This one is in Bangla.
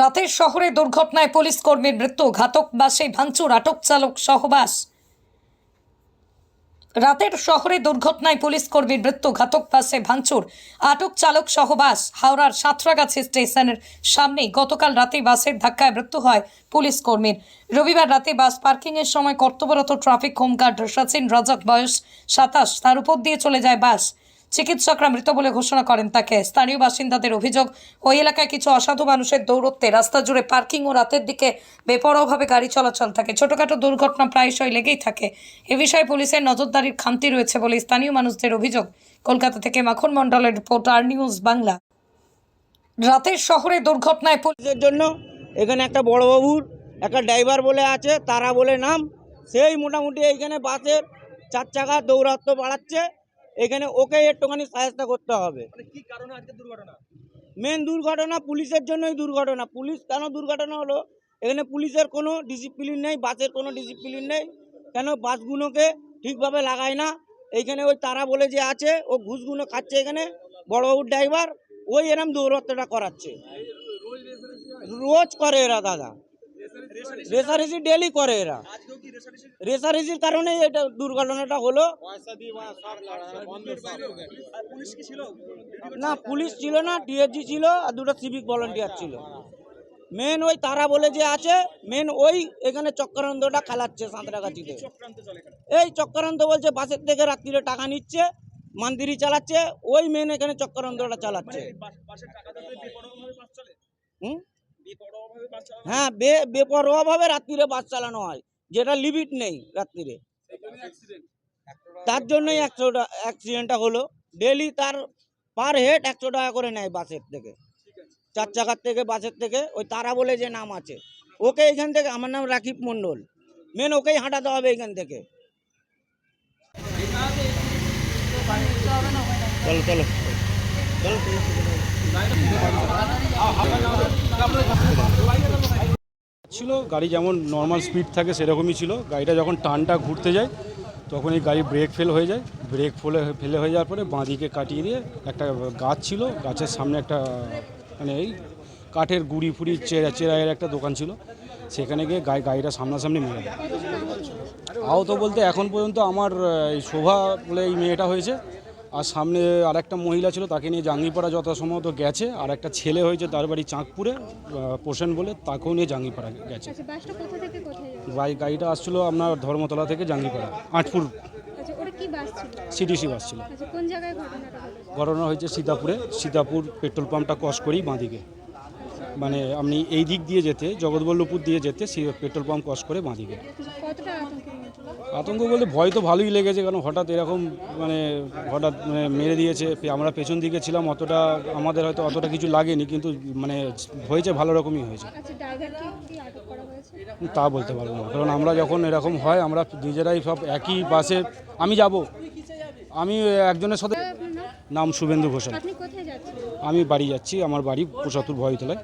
রাতের শহরে দুর্ঘটনায় পুলিশ কর্মীর মৃত্যু ঘাতক বাসে ভাঙচুর, আটক চালক সহবাস। রাতের শহরে দুর্ঘটনায় পুলিশ কর্মীর মৃত্যু ঘাতক বাসে ভাঙচুর, আটক চালক সহবাস। হাওড়ার সাঁতরাগাছি স্টেশনের সামনেই গতকাল রাতে বাসের ধাক্কায় মৃত্যু হয় পুলিশ কর্মীর। রবিবার রাতে বাস পার্কিংয়ের সময় কর্তব্যরত ট্রাফিক হোমগার্ড সচিন রজক বয়স সাতাশ, তার উপর দিয়ে চলে যায় বাস। চিকিৎসকরা মৃত বলে ঘোষণা করেন তাকে। স্থানীয় বাসিন্দাদের অভিযোগ, ওই এলাকায় কিছু অসাধু মানুষের দৌরত্বে রাস্তা জুড়ে পার্কিং ও রাতের দিকে বেপরোয়াভাবে গাড়ি চলাচল থাকে। ছোটখাটো দুর্ঘটনা প্রায়শই লেগেই থাকে। এ বিষয়ে পুলিশের নজরদারির খামতি রয়েছে বলে স্থানীয় মানুষদের অভিযোগ। কলকাতা থেকে মাখন মণ্ডলের রিপোর্ট, আর নিউজ বাংলা। রাতের শহরে দুর্ঘটনায় পুলিশের জন্য এখানে একটা বড়বাবুর, একটা ড্রাইভার বলে আছে, তারা বলে নাম। সেই মোটামুটি এইখানে বাসের চার চাকা দৌরাত্ম বাড়াচ্ছে। এখানে ওকে একটুখানি সাহায্য করতে হবে। দুর্ঘটনা? মেন দুর্ঘটনা পুলিশের জন্যই দুর্ঘটনা। পুলিশ কেন দুর্ঘটনা হলো? এখানে পুলিশের কোনো ডিসিপ্লিন নেই বাসের কোনো ডিসিপ্লিন নেই। কেন বাসগুলোকে ঠিকভাবে লাগায় না? এইখানে ওই তারা বলে যে আছে ও ঘুষগুলো খাচ্ছে এখানে বড়বাবুর ড্রাইভার ওই এরম দৌরত্বটা করাচ্ছে। রোজ করে এরা দাদা। রেসারেসি ডেলি করে এরা। রেসারেসির কারণে এটা দুর্ঘটনাটা হলো। না, পুলিশ ছিল না ডিএসজি ছিল আর দুটো সিভিক ভলেন্টিয়ার ছিল। মেন ওই তারা বলে যে আছে, মেন ওই এখানে চক্রান্তটা খেলাচ্ছে সাঁতরাগাছিতে। এই চক্রান্ত বলছে, বাসের থেকে রাত্রিরে টাকা নিচ্ছে মান্দিরি চালাচ্ছে, ওই মেন এখানে চক্রান্তটা চালাচ্ছে। হুম? হ্যাঁ বে বেপরোয়াভাবে রাত্রিরে বাস চালানো হয় যেটা লিমিট নেই রাত্রিরে। তার জন্যই একশো অ্যাক্সিডেন্টটা হলো। ডেলি তার পার হেড একশো টাকা করে নেয় বাসের থেকে। চার চাকার থেকে বাসের থেকে ওই তারা বলে যে নাম আছে। ওকে এখান থেকে আমার নাম রাকিব মণ্ডল। মেন ওকেই হাঁটাতে হবে এখান থেকে। চলো চলো। চলো ছিল, গাড়ি যেমন নর্মাল স্পিড থাকে সেরকমই ছিল। গাড়িটা যখন টানটা ঘুরতে যায়, তখন এই গাড়ি ব্রেক ফেল হয়ে যায়। ব্রেক ফেলে ফেলে হয়ে যাওয়ার পরে বাঁদিকে কাটিয়ে দিয়ে একটা গাছ ছিল। গাছের সামনে একটা মানে এই কাঠের গুড়ি ফুড়ি চেরা, চেরাইয়ের একটা দোকান ছিল। সেখানে গিয়ে গাড়ি, গাড়িটা সামনাসামনি মেরে আহত বলতে এখন পর্যন্ত আমার এই শোভা বলে এই মেয়েটা হয়েছে। আর সামনে আর একটা মহিলা ছিল তাকে নিয়ে জাঙ্গিপাড়া যত সম্ভবত গেছে। আর একটা ছেলে হয়েছে তার বাড়ি চাঁদপুরে পোষেন বলে তাকেও নিয়ে জাঙ্গিপাড়া গেছে। আচ্ছা গাড়ি গাড়িটা আসছিল আপনার ধর্মতলা থেকে জাঙ্গিপাড়া আটপুর। সিডিসি ওটা কি বাস ছিল? সিটিসি বাস ছিল। আচ্ছা ঘটনা হয়েছে সীতাপুরে। সীতাপুর পেট্রোল পাম্পটা ক্রস করেই বাঁদিকে। মানে আপনি এই দিক দিয়ে যেতে জগৎবল্লভপুর দিয়ে যেতে সি- পেট্রোল পাম্প ক্রস করে বাঁদিকে আতঙ্ক বলতে ভয় তো ভালোই লেগেছে কারণ হঠাৎ এরকম মানে হঠাৎ মানে মেরে দিয়েছে আমরা পেছন দিকে ছিলাম অতটা আমাদের হয়তো অতটা কিছু লাগেনি কিন্তু মানে হয়েছে ভালো রকমই হয়েছে। আচ্ছা তা বলতে পারব না কারণ আমরা যখন এরকম হয় আমরা নিজেরাই সব একই বাসে আমি যাব। আমি একজনের সাথে নাম? শুভেন্দু ঘোষাল। আমি বাড়ি যাচ্ছি আমার বাড়ি প্রসাতুর ভয়তলায়।